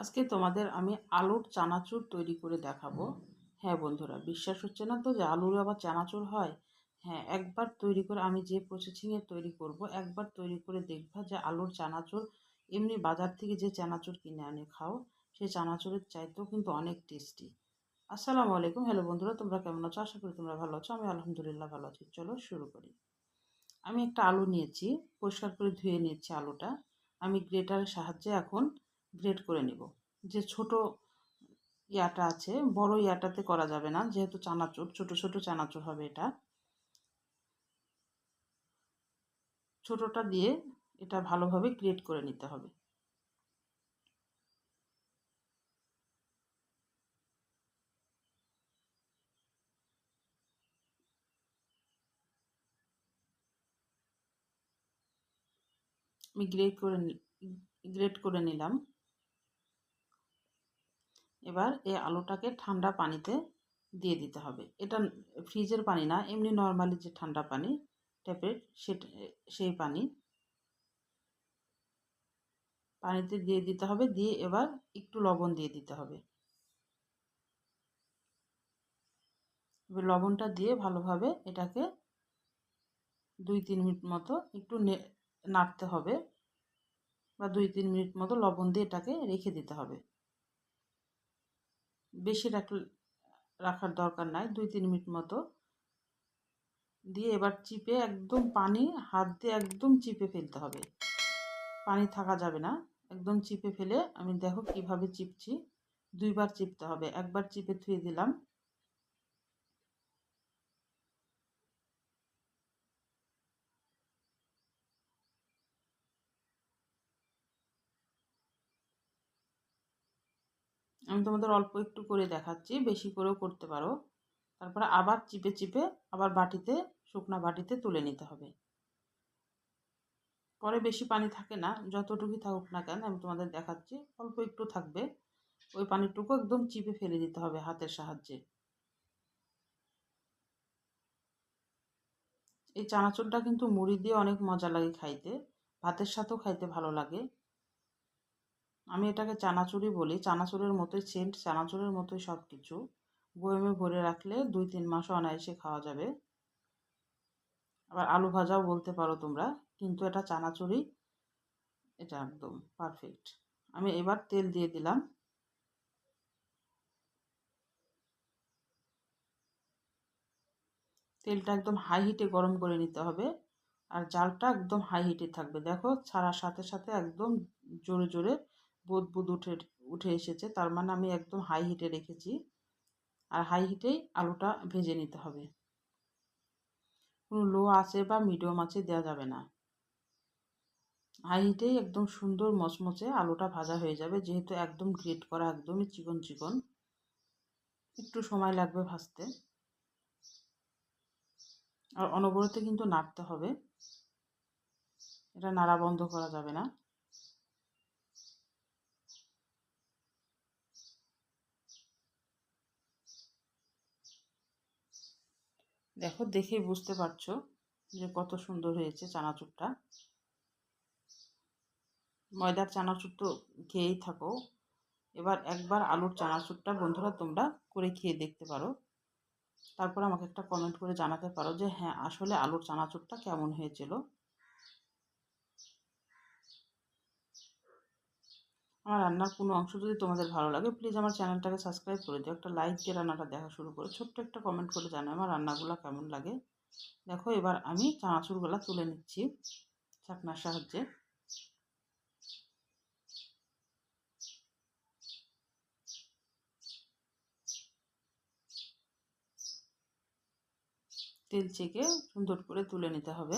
আজকে তোমাদের আমি আলুর চানাচুর তৈরি করে দেখাবো। হ্যাঁ বন্ধুরা, বিশ্বাস হচ্ছে না তো যে আলুর আবার চানাচুর হয়? হ্যাঁ একবার তৈরি করে আমি যে প্রসেসিংয়ে তৈরি করব, একবার তৈরি করে দেখবা যে আলুর চানাচুর, এমনি বাজার থেকে যে চানাচুর কিনে আনে খাও, সেই চানাচুরের চাইতেও কিন্তু অনেক টেস্টি আসসালামু আলাইকুম। হ্যালো বন্ধুরা, তোমরা কেমন আছো? আশা করি তোমরা ভালো আছো। আমি আলহামদুলিল্লাহ ভালো আছি। চলো শুরু করি। আমি একটা আলু নিয়েছি, পরিষ্কার করে ধুয়ে নিয়েছি আলুটা। আমি গ্রেটারের সাহায্যে এখন গ্রেড করে নিব। যে ছোট ইয়াটা আছে, বড় ইয়াটাতে করা যাবে না, যেহেতু চানাচুর, ছোট ছোট চানাচুর হবে এটা। ছোটটা দিয়ে এটা ভালোভাবে গ্রেড করে নিতে হবে। আমি গ্রেড করে গ্রেড করে নিলাম। এবার এই আলুটাকে ঠান্ডা পানিতে দিয়ে দিতে হবে। এটা ফ্রিজের পানি না, এমনি নর্মালি যে ঠান্ডা পানি ট্যাপের সেটা সেই পানি। পানিতে দিয়ে দিতে হবে, দিয়ে এবার একটু লবণ দিয়ে দিতে হবে। এবার লবণটা দিয়ে ভালোভাবে এটাকে দুই তিন মিনিট মতো একটু নাড়তে হবে বা দুই তিন মিনিট মতো লবণ দিয়ে এটাকে রেখে দিতে হবে। বেশি রাখ রাখার দরকার নাই, দুই তিন মিনিট মতো। দিয়ে এবার চিপে একদম পানি, হাত দিয়ে একদম চিপে ফেলতে হবে। পানি থাকা যাবে না। একদম চিপে ফেলে আমি দেখো কীভাবে চিপছি। দুইবার চিপতে হবে। একবার চিপে থুয়ে দিলাম। আমি তোমাদের অল্প একটু করে দেখাচ্ছি, বেশি করেও করতে পারো। তারপরে আবার চিপে চিপে আবার বাটিতে, শুকনো বাটিতে তুলে নিতে হবে। পরে বেশি পানি থাকে না, যতটুকুই থাকুক না কেন আমি তোমাদের দেখাচ্ছি, অল্প একটু থাকবে। ওই পানিটুকু একদম চিপে ফেলে দিতে হবে হাতের সাহায্যে। এই চানাচুরটা কিন্তু মুড়ি দিয়ে অনেক মজা লাগে খাইতে, ভাতের সাথেও খাইতে ভালো লাগে। আমি এটাকে চানাচুরি বলি। চানাচুরের মতোই সেন্ট চানাচুরের মতোই সব কিছু বয়মে ভরে রাখলে দুই তিন মাস অনায়াসে খাওয়া যাবে। আবার আলু ভাজাও বলতে পারো তোমরা, কিন্তু এটা চানাচুরি এটা একদম পারফেক্ট আমি এবার তেল দিয়ে দিলাম। তেলটা একদম হাই হিটে গরম করে নিতে হবে। আর জালটা একদম হাই হিটে থাকবে। দেখো ছাড়ার সাথে সাথে একদম জোরে জোরে বুদ উঠে উঠে এসেছে। তার মানে আমি একদম হাই হিটে রেখেছি। আর হাই হিটেই আলুটা ভেজে নিতে হবে। কোনো লো আছে বা মিডিয়াম আছে দেওয়া যাবে না। হাই হিটেই একদম সুন্দর মচমচে আলুটা ভাজা হয়ে যাবে। যেহেতু একদম গ্রেট করা, একদমই চিকন চিকন। একটু সময় লাগবে ভাজতে। আর অনবরতে কিন্তু নাড়তে হবে। এটা নাড়া বন্ধ করা যাবে না। দেখো দেখে বুঝতে পারছ যে কত সুন্দর হয়েছে চানাচুরটা। ময়দার চানাচুর তো খেয়েই থাকো। এবার একবার আলুর চানাচুরটা বন্ধুরা তোমরা করে খেয়ে দেখতে পারো। তারপর আমাকে একটা কমেন্ট করে জানাতে পারো যে হ্যাঁ আসলে আলুর চানাচুরটা কেমন হয়েছিল। আমার রান্নার কোনো অংশ যদি তোমাদের ভালো লাগে প্লিজ আমার চ্যানেলটাকে সাবস্ক্রাইব করে দিও। একটা লাইক দিয়ে রান্নাটা দেখা শুরু করো। ছোট্ট একটা কমেন্ট করে জানাও আমার রান্নাগুলো কেমন লাগে। দেখো, এবার আমি চানাচুরগুলো তুলে নিচ্ছি চাকনার সাহায্যে। তেল চেকে সুন্দর করে তুলে নিতে হবে।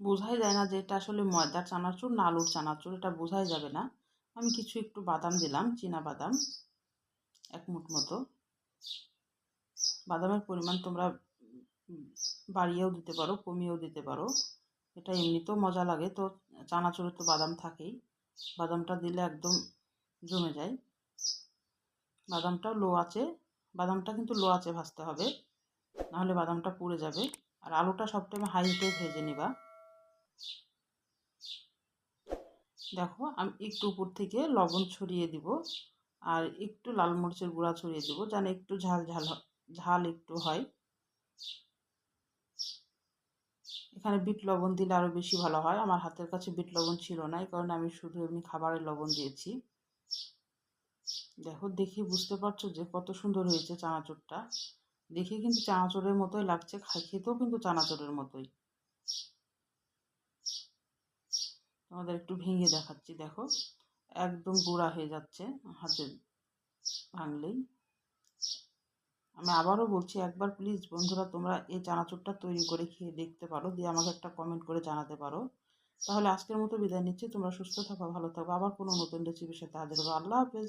বোঝাই যায় না যে এটা আসলে ময়দার চানাচুর না আলুর চানাচুর, এটা বোঝাই যাবে না। আমি কিছু একটু বাদাম দিলাম, চীনা বাদাম, এক মুঠ মতো। বাদামের পরিমাণ তোমরা বাড়িয়েও দিতে পারো, কমিয়েও দিতে পারো। এটা এমনিতেও মজা লাগে, তো চানাচুরে তো বাদাম থাকেই। বাদামটা দিলে একদম জমে যায়। বাদামটা লো আছে, বাদামটা কিন্তু লো আছে ভাজতে হবে, নাহলে বাদামটা পুড়ে যাবে। আর আলুটা সবটাইম হাই হিটে ভেজে নিবা। দেখো, আমি একটু উপর থেকে লবণ ছড়িয়ে দিব আর একটু লাল মরিচের গুঁড়া ছড়িয়ে দিব যেন একটু ঝাল ঝাল ঝাল একটু হয়। এখানে বিট লবণ দিলে আরও বেশি ভালো হয়। আমার হাতের কাছে বিট লবণ ছিল না, এই কারণে আমি শুধু এমনি খাবারের লবণ দিয়েছি। দেখো, দেখি বুঝতে পারছ যে কত সুন্দর হয়েছে চানাচুরটা। দেখে কিন্তু চানাচুরের মতোই লাগছে খেতেও কিন্তু চানাচুরের মতোই। তোমাদের একটু ভেঙে দেখাচ্ছি, দেখো। একদম গোড়া হয়ে যাচ্ছে হাতে ভাঙলেই। আমি আবারও বলছি, একবার প্লিজ বন্ধুরা তোমরা এই চানাচুরটা তৈরি করে খেয়ে দেখতে পারো, দিয়ে আমাকে একটা কমেন্ট করে জানাতে পারো। তাহলে আজকের মতো বিদায় নিচ্ছি, তোমরা সুস্থ থাকো, ভালো থাকো, আবার কোনো নতুন রেসিপির সাথে হাজির হব। আল্লাহ হাফেজ।